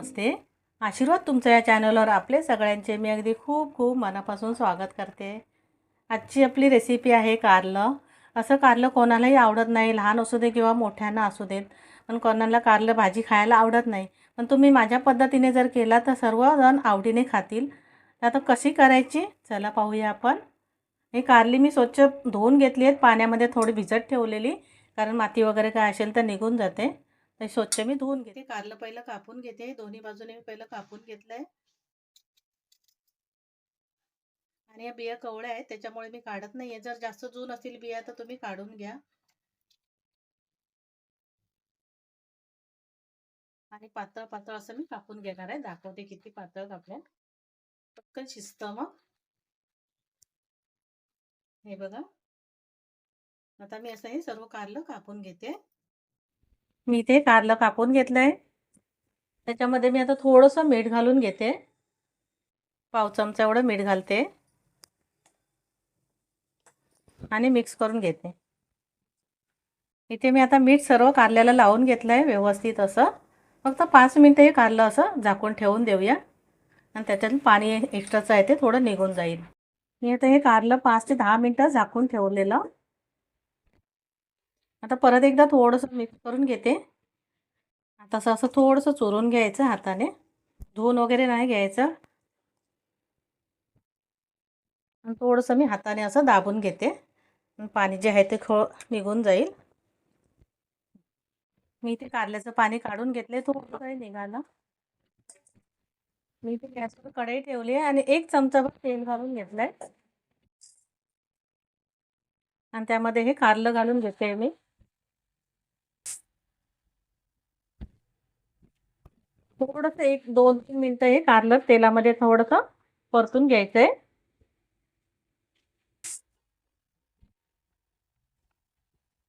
नमस्ते. आशीर्वाद तुमचं या चॅनलवर आपले सगळ्यांचे. मी अगदी खूप खूप मनापासून स्वागत करते. आजची आपली रेसिपी आहे कारलं. असं कारलं कोणालाही आवडत नाही. लहान असू दे किंवा मोठ्यांना असू देत. पण कोणाला कारलं भाजी खायला आवडत नाही. पण तुम्ही माझ्या पद्धतीने जर केला तर सर्वजण आवडीने खातील. आता कशी करायची? चला पाहूया आपण. हे कारली मी स्वच्छ धुवून घेतली आहेत. पाण्यामध्ये थोडी भिजत ठेवलेली. कारण माती वगैरे काय असेल तर निघून जाते. तर स्वच्छ मी धुवून घेते. कारलं पहिलं कापून घेते. दोन्ही बाजूने मी पहिलं कापून घेतलंय. आणि या बिया कवळ्या आहेत त्याच्यामुळे मी काढत नाहीये. जर जास्त जून असतील बिया तर तुम्ही काढून घ्या. आणि पातळ पातळ असं मी कापून घेणार आहे. दाखवते किती पातळ कापल्या पटकन शिस्त मग. हे बघा. आता मी असं हे सर्व कारलं कापून घेते. मी ते कारलं कापून घेतलंय. त्याच्यामध्ये मी आता थोडंसं मीठ घालून घेते. पाव चमचा एवढं मीठ घालते. आणि मिक्स करून घेते. इथे मी आता मीठ सर्व कारल्याला लावून घेतलं आहे व्यवस्थित असं. फक्त पाच मिनटं हे कारलं असं झाकून ठेवून देऊया. आणि त्याच्यातून पाणी एक्स्ट्राचं आहे ते थोडं निघून जाईल. मी आता हे कारलं पाच ते दहा मिनटं झाकून ठेवलेलं. आता परत एकदा थोडंसं मिक्स करून घेते. आता असं असं थोडंसं चुरून घ्यायचं हाताने. धुवून वगैरे नाही घ्यायचं. आणि थोडंसं मी हाताने असं दाबून घेते. पाणी जे आहे ते खळ निघून जाईल. मी ते कारल्याचं पाणी काढून घेतले थोडं काही निघालं. मी ते गॅसवर कढई ठेवली आहे आणि एक चमचा तेल घालून घेतलंय. आणि त्यामध्ये हे कारलं घालून घेते मी. थोडंसं एक दोन तीन मिनटं हे कारलं तेलामध्ये थोडंसं परतून घ्यायचंय.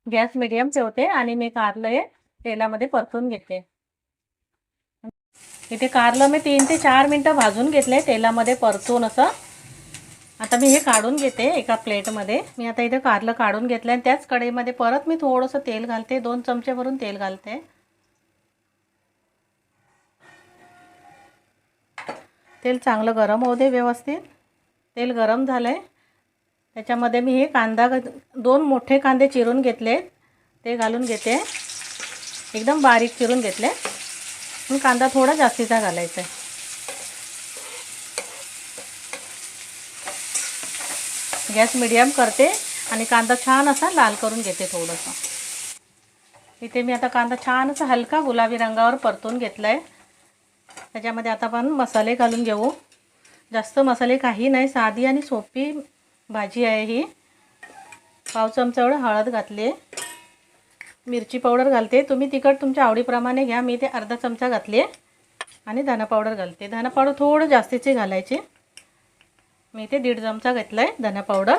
गॅस मिडियम ठेवते आणि मी कारलं हे तेलामध्ये परतून घेते. इथे कारलं मी तीन ते चार मिनटं भाजून घेतले तेलामध्ये परतून असं. आता मी हे काढून घेते एका प्लेटमध्ये. मी आता इथे कारलं काढून घेतलं आणि त्याच कढईमध्ये परत मी थोडंसं तेल घालते दोन चमचे भरून तेल घालते. तेल चांगलं गरम होऊ दे व्यवस्थित. तेल गरम झालं आहे त्याच्यामध्ये मी हे कांदा दोन मोठे कांदे चिरून घेतले ते घालून घेते. एकदम बारीक चिरून घेतले. पण कांदा थोडा जास्तीचा घालायचा आहे गॅस मिडियम करते आणि कांदा छान असा लाल करून घेते थोडंसं. इथे मी आता कांदा छान असा हलका गुलाबी रंगावर परतून घेतला आहे त्याच्यामध्ये आता आपण मसाले घालून घेऊ. जास्त मसाले काही नाही साधी आणि सोपी भाजी आहे ही. पाव चमचा एवढं हळद घातली. मिरची पावडर घालते. तुम्ही तिखट तुमच्या आवडीप्रमाणे घ्या. मी ते अर्धा चमचा घातले आणि धना पावडर घालते. धना पावडर थोडं जास्तीचे घालायचे. मी ते दीड चमचा घेतला आहे धना पावडर.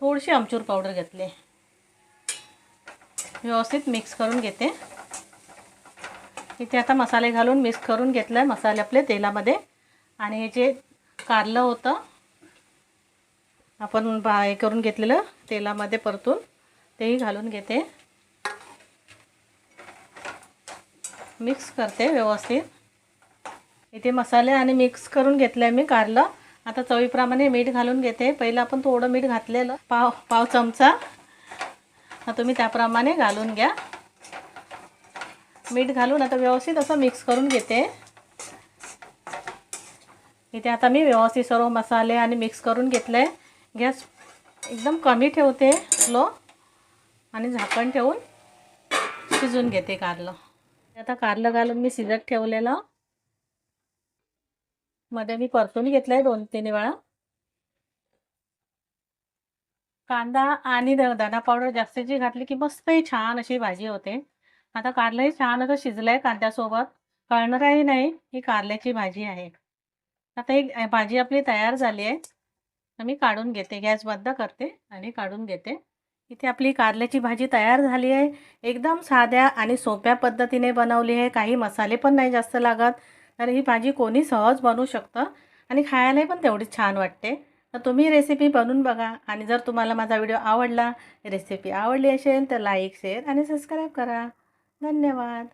थोडीशी आमचूर पावडर घेतली. व्यवस्थित मिक्स करून घेते. इथे आता मसाले घालून मिक्स करून घेतलं आहे मसाले आपले तेलामध्ये. आणि हे जे कारलं होतं आपण बा हे करून घेतलेलं तेलामध्ये परतून तेही घालून घेते. मिक्स करते व्यवस्थित. इथे मसाले आणि मिक्स करून घेतले मी कारलं. आता चवीप्रमाणे मीठ घालून घेते. पहिलं आपण थोडं मीठ घातलेलं पाव पाव चमचा. तुम्ही त्याप्रमाणे घालून घ्या. मीठ घालून आता व्यवस्थित असं मिक्स करून घेते. इथे आता मी व्यवस्थित सर्व मसाले आणि मिक्स करून घेतले गॅस एकदम कमी ठेवते स्लो आणि झाकण ठेवून शिजून घेते कारलं. आता कारलं घालून मी शिजत ठेवलेलं. मध्ये मी परतून घेतलं आहे दोन तीन वेळा. कांदा आणि दाणा पावडर जास्तीची घातली की मस्तही छान अशी भाजी होते. आता कारलंही छान असं शिजलं आहे कांद्यासोबत. कळणारही नाही ही कारल्याची भाजी आहे. आता एक भाजी आपली तयार झाली आहे. तर मी काढून घेते गॅस बंद करते आणि काढून घेते. इथे आपली कारल्याची भाजी तयार झाली आहे. एकदम साध्या आणि सोप्या पद्धतीने बनवली आहे. काही मसाले पण नाही जास्त लागत. तर ही भाजी कोणी सहज बनवू शकतं आणि खायलाही पण तेवढीच छान वाटते. तर तुम्ही रेसिपी बनवून बघा आणि जर तुम्हाला माझा व्हिडिओ आवडला रेसिपी आवडली असेल तर लाईक शेअर आणि सबस्क्राईब करा. धन्यवाद.